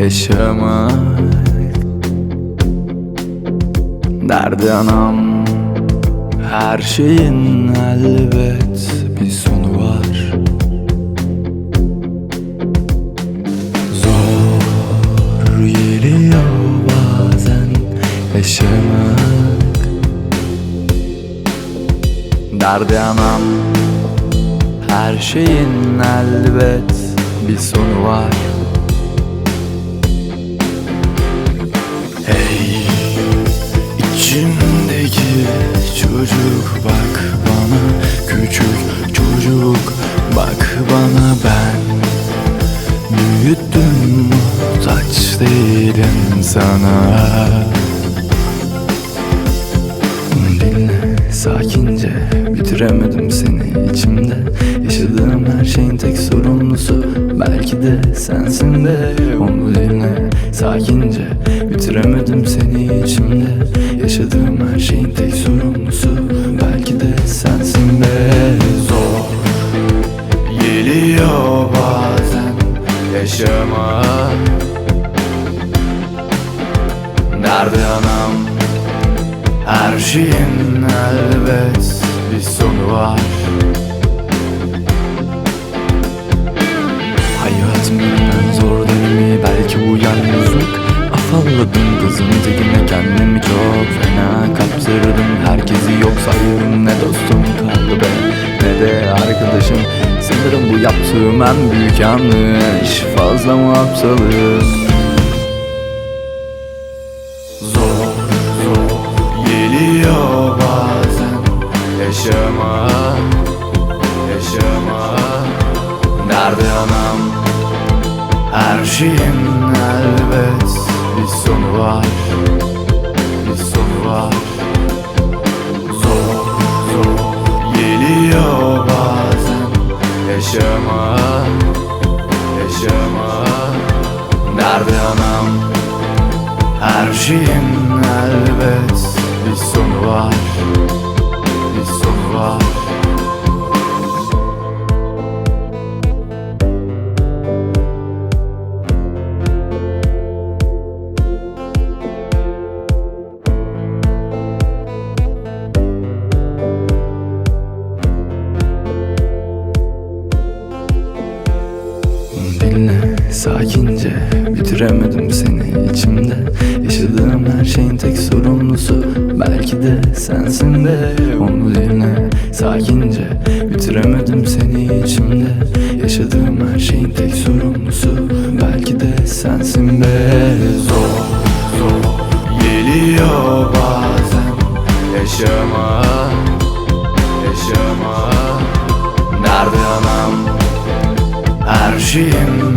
yaşamak. Derdi anam Her şeyin elbet bir sonu var. Zor geliyor bazen yaşamak. Derdi anam Her şeyin elbet bir sonu var bana ben. Büyüttüm muhtaç değilim sana. Dinle sakince bitiremedim seni içimde. Yaşadığım her şeyin tek sorumlusu Belki de sensin de. Onu dinle sakince bitiremedim seni içimde. Yaşadığım her şeyin tek sorumlusu Belki de sensin de Anam her şeyin elbet bir sonu var. Hayatımın zor dönemi belki bu yalnızlık Afalladım kızın tekine kendimi çok fena kaptırdım. Herkesi yok sayıyorum ne dostum kaldı be ne de arkadaşım. Sanırım bu yaptığım en büyük yanlış. Fazla mı aptalım yaşamak, yaşamak Nerede anam? Her şeyin elbet bir sonu var, bir sonu var. Zor, zor geliyor bazen. Yaşamak, yaşamak Nerede anam? Her şeyin elbet bir sonu var var Dinle sakince bitiremedim seni içimde. Yaşadığım her şeyin tek sorumlusu Belki de sensin de Onu Yaşadığım her şeyin tek sorumlusu Belki de sensin be. Zor zor geliyor bazen. Yaşamak yaşamak Nerede anam? Her şeyin